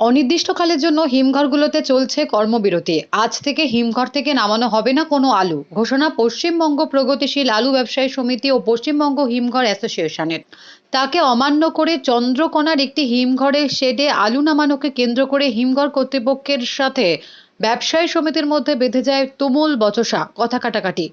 অনির্দিষ্টকালের জন্য হিমঘরগুলোতে চলছে কর্মবিরতি। আজ থেকে হিমঘর থেকে নামানো হবে না কোনো আলু, ঘোষণা পশ্চিমবঙ্গ প্রগতিশীল আলু ব্যবসায়ী সমিতি ও পশ্চিমবঙ্গ হিমঘর অ্যাসোসিয়েশনের। তাকে অমান্য করে চন্দ্রকোনার একটি হিমঘরে শেডে আলু নামানোকে কেন্দ্র করে হিমঘর কর্তৃপক্ষের সাথে ব্যবসায়ী সমিতির মধ্যে বেঁধে যায় তুমুল বচসা, কথা কাটাকাটি।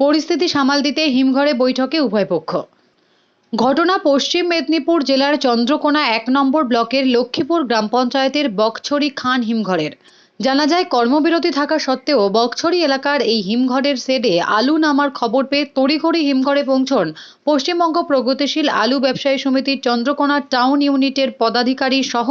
পরিস্থিতি সামাল দিতে হিমঘরে বৈঠকে উভয় পক্ষ। ঘটনা পশ্চিম মেদিনীপুর জেলার চন্দ্রকোনা এক নম্বর ব্লকের লক্ষ্মীপুর গ্রাম পঞ্চায়েতের বকছড়ি খান হিমঘরের। জানা যায়, কর্মবিরতি থাকা সত্ত্বেও বকছড়ি এলাকার এই হিমঘরের সেডে আলু নামার খবর পেয়ে তড়িঘড়ি হিমঘরে পৌঁছন পশ্চিমবঙ্গ প্রগতিশীল আলু ব্যবসায়ী সমিতির চন্দ্রকোনা টাউন ইউনিটের পদাধিকারী সহ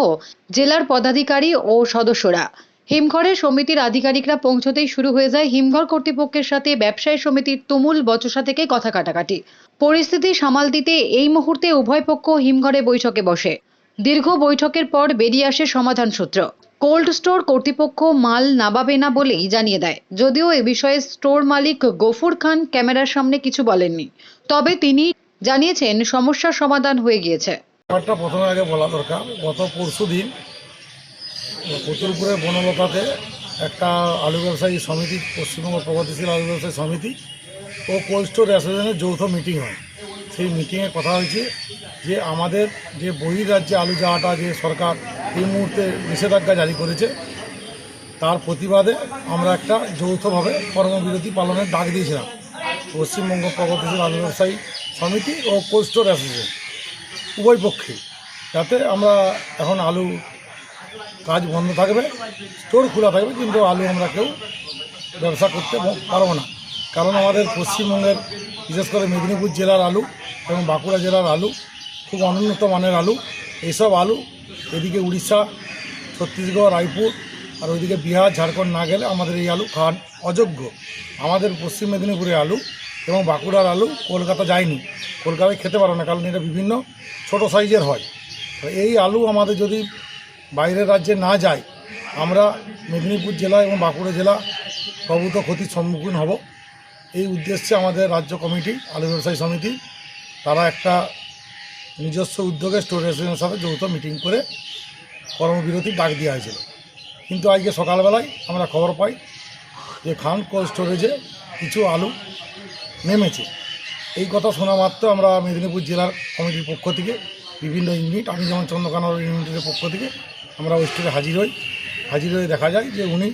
জেলার পদাধিকারী ও সদস্যরা। হিমঘরে সমিতির আধিকারিকরা পৌঁছতেই শুরু হয়ে যায় হিমঘর কর্তৃপক্ষের সাথে ব্যবসায়ী সমিতির তুমুল বচসা থেকে কথা কাটাকাটি। পরিস্থিতি সামাল দিতে এই মুহূর্তে উভয় পক্ষ হিমঘরে বৈঠকে বসে। দীর্ঘ বৈঠকের পর বেরিয়ে আসে সমাধান সূত্র। কোল্ড স্টোর কর্তৃপক্ষ মাল নামাবে না বলেই জানিয়ে দেয়। যদিও এ বিষয়ে স্টোর মালিক গফুর খান ক্যামেরার সামনে কিছু বলেননি। তবে তিনি জানিয়েছেন, সমস্যার সমাধান হয়ে গিয়েছে। ব্যাপারটা প্রথমে আগে বলা দরকার। গত পরশু দিন কতুলপুরের বনলতাতে একটা আলু ব্যবসায়ী সমিতি, পশ্চিমবঙ্গ প্রগতিশীল আলু ব্যবসায়ী সমিতি ও কোল্ড স্টোর অ্যাসোসিয়েশনের যৌথ মিটিং হয়। সেই মিটিংয়ে কথা হয়েছে যে আমাদের যে বহিরাজ্যে আলু যাওয়াটা যে সরকার এই মুহূর্তে নিষেধাজ্ঞা জারি করেছে, তার প্রতিবাদে আমরা একটা যৌথভাবে কর্মবিরতি পালনের ডাক দিয়েছিলাম। পশ্চিমবঙ্গ প্রগতিশীল আলু ব্যবসায়ী সমিতি ও কোল্ড স্টোর অ্যাসোসিয়েশন উভয় পক্ষে যাতে আমরা এখন আলু কাজ বন্ধ থাকবে স্টোর খোলা থাকবে, কিন্তু আলু আমরা কেউ ব্যবসা করতে পারব না। কারণ আমাদের পশ্চিমবঙ্গের, বিশেষ করে মেদিনীপুর জেলার আলু এবং বাঁকুড়া জেলার আলু, খুব অনুন্নত মানের আলু। এইসব আলু এদিকে উড়িষ্যা, ছত্তিশগড়, রায়পুর আর ওইদিকে বিহার, ঝাড়খণ্ড না গেলে আমাদের এই আলু খান অযোগ্য। আমাদের পশ্চিম মেদিনীপুরের আলু এবং বাঁকুড়ার আলু কলকাতা যায়নি। কলকাতায় খেতে পারো না, কারণ এটা বিভিন্ন ছোট সাইজের হয়। এই আলু আমাদের যদি বাইরের রাজ্যে না যায় আমরা মেদিনীপুর জেলা এবং বাঁকুড়া জেলা প্রভূত ক্ষতির সম্মুখীন হব। এই উদ্দেশ্যে আমাদের রাজ্য কমিটি, আলু ব্যবসায়ী সমিতি, তারা একটা নিজস্ব উদ্যোগে স্টোর অ্যাসোসিয়েশনের সাথে যৌথ মিটিং করে কর্মবিরতির ডাক দেওয়া হয়েছিল। কিন্তু আজকে সকালবেলায় আমরা খবর পাই যে খান কোল্ড স্টোরেজে কিছু আলু নেমেছে। এই কথা শোনা মাত্র আমরা মেদিনীপুর জেলার কমিটির পক্ষ থেকে, বিভিন্ন ইউনিট, আমি যেমন চন্দ্রকানার ইউনিটের পক্ষ থেকে আমরা ওই স্টোরে হাজির হই। হাজির হয়ে দেখা যায় যে উনি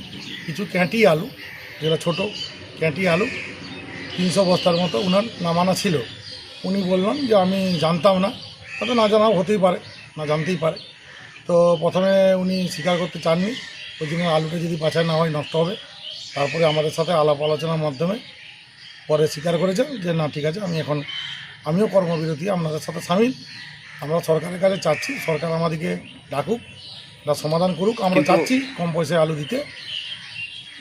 কিছু ক্যাঁটি আলু যেটা ছোট ক্যাঁটি আলু, তিনশো বস্তার মতো উনার নামানো ছিল। উনি বললেন যে আমি জানতাম না। হয়তো না জানাও হতেই পারে, না জানতেই পারে। তো প্রথমে উনি স্বীকার করতে চাননি, ওই জন্য আলুটা যদি বাছাই না হয় নষ্ট হবে। তারপরে আমাদের সাথে আলাপ আলোচনার মাধ্যমে পরে স্বীকার করেছেন যে না, ঠিক আছে, আমি এখন, আমিও কর্মবিরতি, আপনাদের সাথে সামিল। আমরা সরকারের কাছে চাচ্ছি, সরকার আমাদেরকে ডাকুক। বা সমাধান করুক আমরা চাচ্ছি কম পয়সায় আলু দিতে।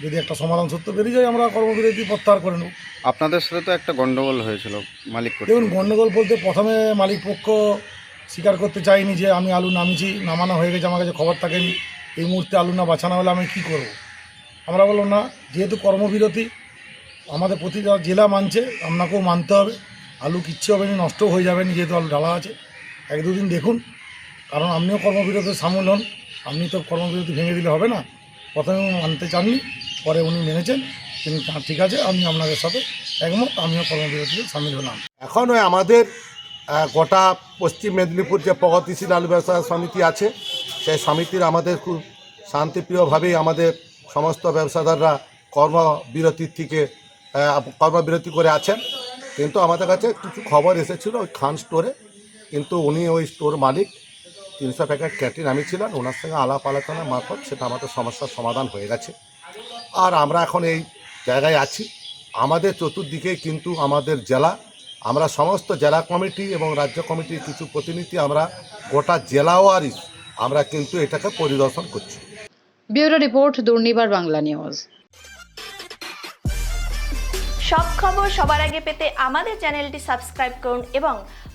যদি একটা সমাধান সত্য বেরিয়ে যায় আমরা কর্মবিরতি প্রত্যাহার করে নেব। আপনাদের সাথে তো একটা গন্ডগোল হয়েছিল মালিক দেখুন। গণ্ডগোল বলতে প্রথমে মালিক পক্ষ স্বীকার করতে চাইনি যে আমি আলু নামিয়েছি নামানো হয়ে গেছে আমার কাছে খবর থাকেনি এই মুহূর্তে আলু না বাঁচানো হলে আমি কী করব? আমরা বললাম না যেহেতু কর্মবিরতি আমাদের প্রতিটা জেলা মানছে আপনাকেও মানতে হবে। আলু কিচ্ছু হবে না নষ্ট হয়ে যাবে না যেহেতু আলু ঢালা আছে। এক দুদিন দেখুন কারণ আপনিও কর্মবিরতিতে সামিল হন আপনি তো কর্মবিরতি ভেঙে দিলে হবে না। প্রথমে উনি মানতে চাননি, পরে উনি মেনেছেন। তিনি ঠিক আছে, আমি আপনাদের সাথে একমত, আমিও কর্মবিরতিতে সামিল হলাম। এখন ওই আমাদের গোটা পশ্চিম মেদিনীপুর যে প্রগতিশীল আলু ব্যবসায় সমিতি আছে, সেই সমিতির আমাদের খুব শান্তিপ্রিয়ভাবেই আমাদের সমস্ত ব্যবসাদাররা কর্মবিরতির থেকে কর্মবিরতি করে আছেন। কিন্তু আমাদের কাছে কিছু খবর এসেছিল ওই খান স্টোরে কিন্তু উনি ওই স্টোর মালিক। তিনশো প্যাকেট ক্যান্টিন নামিয়েছিলেন ওনার সঙ্গে আলাপ আলোচনা মারফত সেটা আমাদের সমস্যার সমাধান হয়ে গেছে। আর আমরা এখন এই জায়গায় আছি। আমাদের চতুর্দিকে কিন্তু আমাদের জেলা আমরা সমস্ত জেলা কমিটি এবং রাজ্য কমিটির কিছু প্রতিনিধি আমরা গোটা জেলা ওয়ারিস আমরা কিন্তু এটাকে পরিদর্শন করছি। Bureau report Durnibar Bangla news. সব খবর সবার আগে পেতে আমাদের চ্যানেলটি সাবস্ক্রাইব করুন এবং